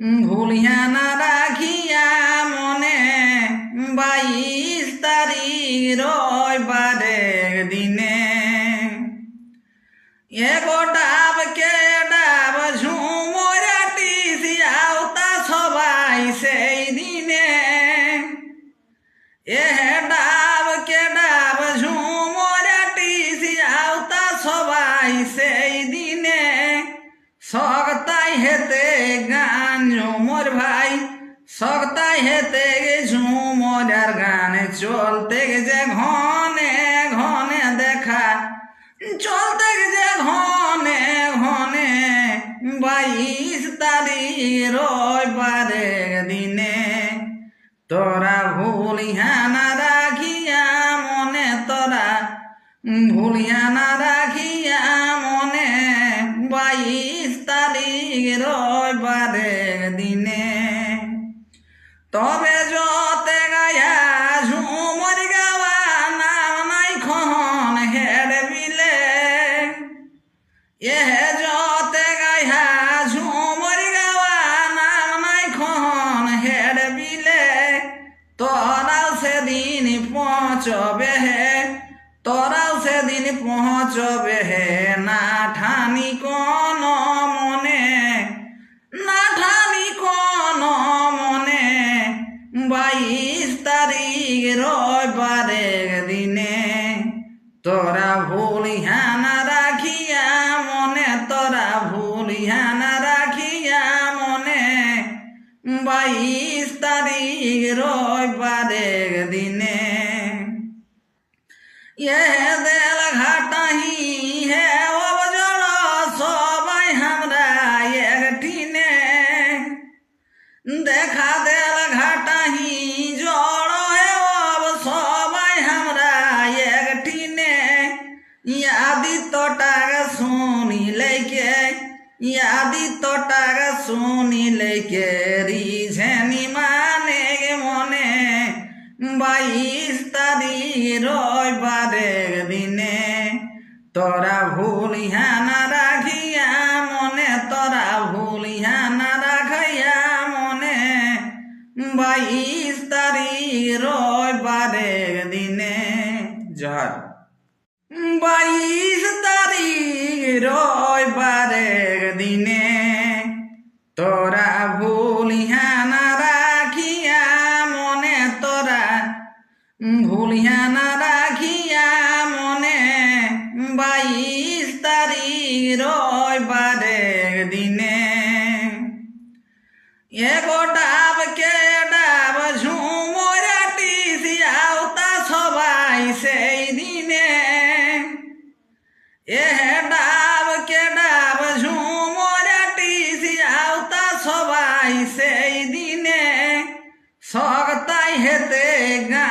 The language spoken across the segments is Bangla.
ভুলিয়া না রাখিয়া মনে বাইশ তারিখ রয়বারের দিনে। এগো ডাব কে ডাব ঝুমরাটি সিয়াও তা সবাই সেই দিনে। এ ডাব ঝুমর ভাই সগতাই হেতে ঝুমর আর গানে চলতে গেছে ঘনে ঘনে দেখা। চলতে গেছে ঘনে ঘনে বাইশ তারিখ রবিবারে দিনে। তোরা ভুলিয়া না রাখিয়া মনে তোরা, ভুলিয়া না রাখিয়া তবে যতে গায়া ঝুমর গাওয়া নাম নাই খন হেড বিলে এ যতে গায়া ঝুমর গাওয়া নাম নাই খন হেড বিলে তোরাও সেদিন পৌঁছবে হে, তোরাও সেদিন পৌঁছবে হে, না ঠানি কোন রবিবারে দিনে তোরা ভুলিহানা রাখিয়া মনে, তোরা ভুলিহানা রাখিয়া মনে। বাইশ তারিখ রবিবারে দিনে এ তোটাকে শুনি লেকে তোটাকে শুনি লেকে রিঝেনি মানে মনে, বাইশ তারিখ রবিবারে দিনে। তোরা ভুলিয়া না রাখিয়া মনে, তোরা ভুলিয়া না রাখাইয়া মনে, বাইশ তারিখ ভুলিয়া না রাখিয়া মনে বাইশ তারিখ রবিবারে দিনে। এগো ডাব কে ডাব ঝুমরাটি আওতা সবাই সেই দিনে। এ ডাব কে ডাব ঝুমরাটি আওতা সবাই সেই দিনে। সগতাই হেতে গান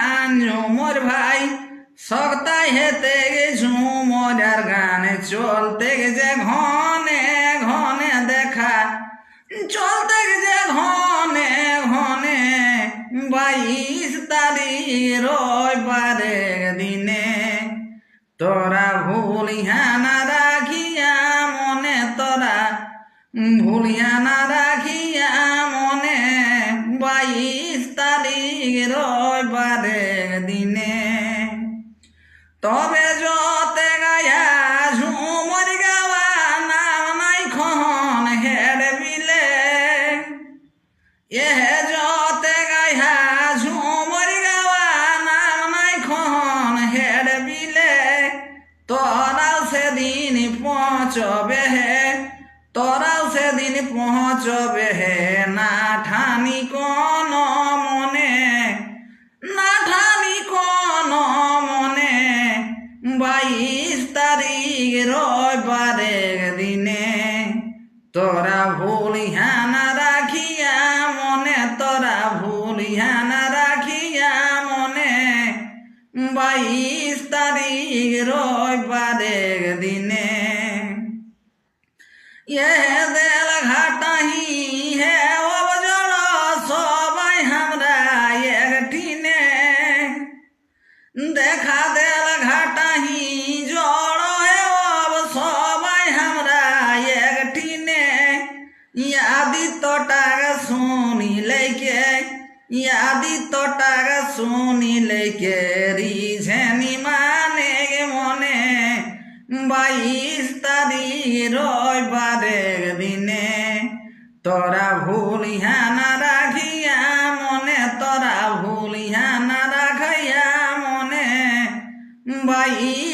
ঝুমর ভাই সগতাই হেতে ঝুমর আর গানে চলতে গেছে ঘনে ঘনে দেখা। চলতে গেছে ঘনে ঘনে বাইশ তারিখ রবিবারে দিনে তোরা ভুলিয়া না রাখিয়া মনে তোরা, ভুলিয়া না রাখিয়া তবে যতে গায়া ঝুমর গাওয়া নাম নাই খন হেড বিলে এ যতে গায়া ঝুমর গাওয়া নাম নাই খন হেড বিলে তোরাও সেদিন পৌঁছবে হে, তোরাও সেদিন পৌঁছবে হে। রবিবারে দিনে, তোরা ভুলিহানা রাখিয়া মনে, তোরা ভুলিহানা রাখিয়া মনে, বাইশ তারিখ রবারে দিনে। এ দেল ঘাটাহি একটিনে ইয়াদি তোটাকে শুনি লেকে ইয়াদি তো টাকা রিঝেনি মানে মনে। বাইশ তারিখ রবিবারের দিনে। তোরা ভুলিয়া না রাখিয়া মনে, তোরা ভুলিয়া না রাখাইয়া মনে। বাইশ